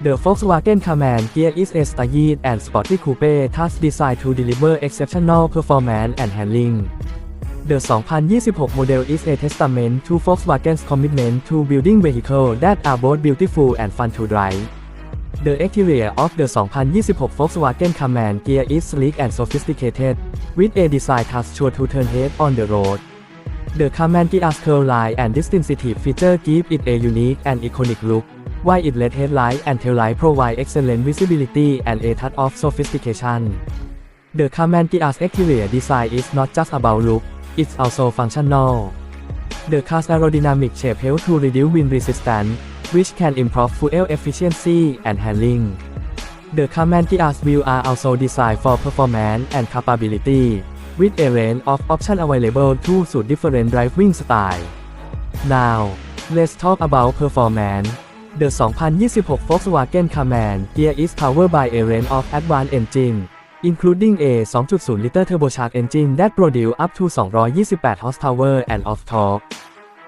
The Volkswagen Commander Gear is a stylish and sporty coupe thus designed to deliver exceptional performance and handling. The 2026 model is a testament to Volkswagen's commitment to building vehicles that are both beautiful and fun to drive. The exterior of the 2026 Volkswagen Commander Gear is sleek and sophisticated, with a design that's sure to turn heads on the road. The Commander Gear's curved line and distinctive feature give it a unique and iconic look, while its LED headlight and taillight provide excellent visibility and a touch of sophistication. The Commander Gear's exterior design is not just about look, it's also functional. The car's aerodynamic shape helps to reduce wind resistance, which can improve fuel efficiency and handling. The Commander Gear's wheels are also designed for performance and capability, with a range of options available to suit different driving styles. Now, let's talk about performance. The 2026 Volkswagen Commander Gear is powered by a range of advanced engines, including a 2.0-liter turbocharged engine that produces up to 228 horsepower and of torque.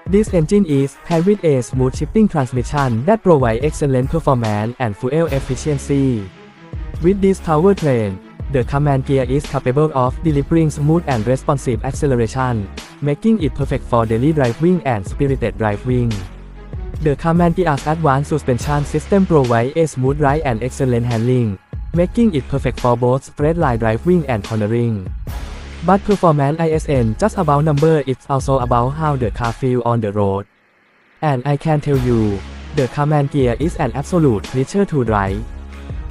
This engine is paired with a smooth shifting transmission that provides excellent performance and fuel efficiency. With this powertrain, the command gear is capable of delivering smooth and responsive acceleration, making it perfect for daily driving and spirited driving. The command gear's advanced suspension system provides a smooth ride and excellent handling, making it perfect for both straight line driving and cornering. But performance isn't just about number it's also about how the car feels on the road. And I can tell you, the command gear is an absolute pleasure to drive.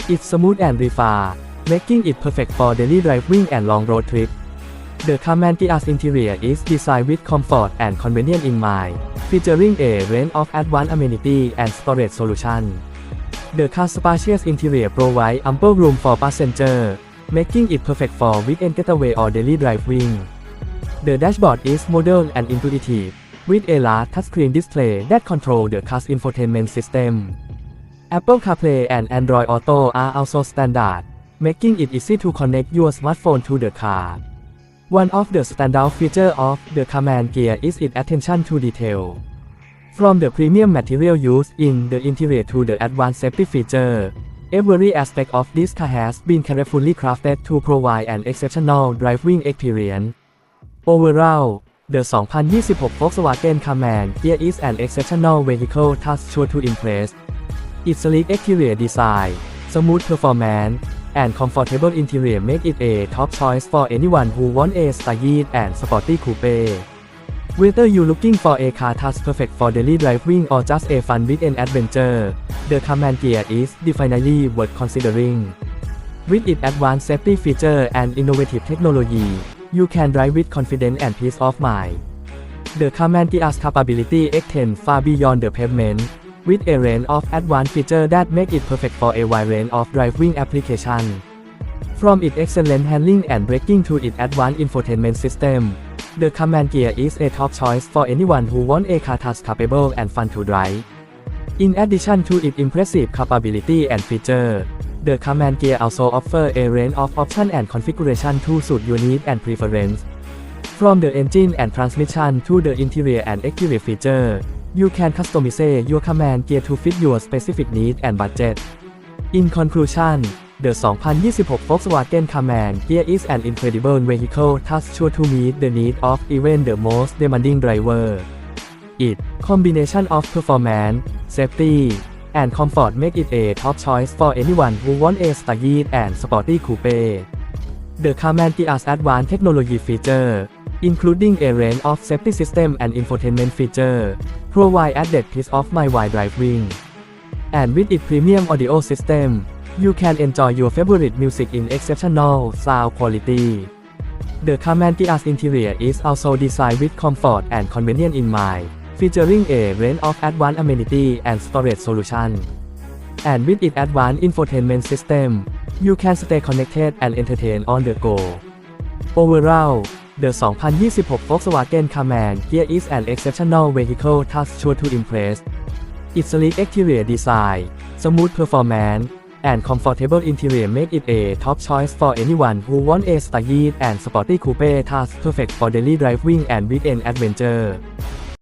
It's smooth and refined, making it perfect for daily driving and long road trips. The Gear's interior is designed with comfort and convenience in mind, featuring a range of advanced amenities and storage solutions. The car's spacious interior provides ample room for passengers, making it perfect for weekend getaway or daily driving. The dashboard is modern and intuitive, with a large touchscreen display that controls the car's infotainment system. Apple CarPlay and Android Auto are also standard, making it easy to connect your smartphone to the car. One of the standout features of the Command Gear is its attention to detail. From the premium material used in the interior to the advanced safety feature, every aspect of this car has been carefully crafted to provide an exceptional driving experience. Overall, the 2026 Volkswagen Command Gear is an exceptional vehicle that's sure to impress. Its sleek exterior design, smooth performance, and comfortable interior make it a top choice for anyone who wants a stylish and sporty coupe. Whether you're looking for a car that's perfect for daily driving or just a fun weekend adventure, the Command Gear is definitely worth considering. With its advanced safety feature and innovative technology, you can drive with confidence and peace of mind. The Command Gear's capability extends far beyond the pavement, with a range of advanced features that make it perfect for a wide range of driving applications. From its excellent handling and braking to its advanced infotainment system, the Command Gear is a top choice for anyone who wants a car that's capable and fun to drive. In addition to its impressive capability and feature, the Command Gear also offers a range of options and configuration to suit your needs and preference. From the engine and transmission to the interior and exterior feature, you can customize your command gear to fit your specific needs and budget. In conclusion, the 2026 Volkswagen Command Gear is an incredible vehicle that's sure to meet the needs of even the most demanding driver. It combination of performance, safety, and comfort make it a top choice for anyone who wants a stylish and sporty coupe. The Command Gear's advanced technology feature, including a range of safety system and infotainment feature, provide added peace of mind while driving. And with its premium audio system, you can enjoy your favorite music in exceptional sound quality. The Command interior is also designed with comfort and convenience in mind, featuring a range of advanced amenities and storage solutions. And with its advanced infotainment system, you can stay connected and entertained on the go. Overall, the 2026 Volkswagen Command Gear is an exceptional vehicle that's sure to impress. Its sleek exterior design, smooth performance, and comfortable interior make it a top choice for anyone who wants a stylish and sporty coupe that's perfect for daily driving and weekend adventure.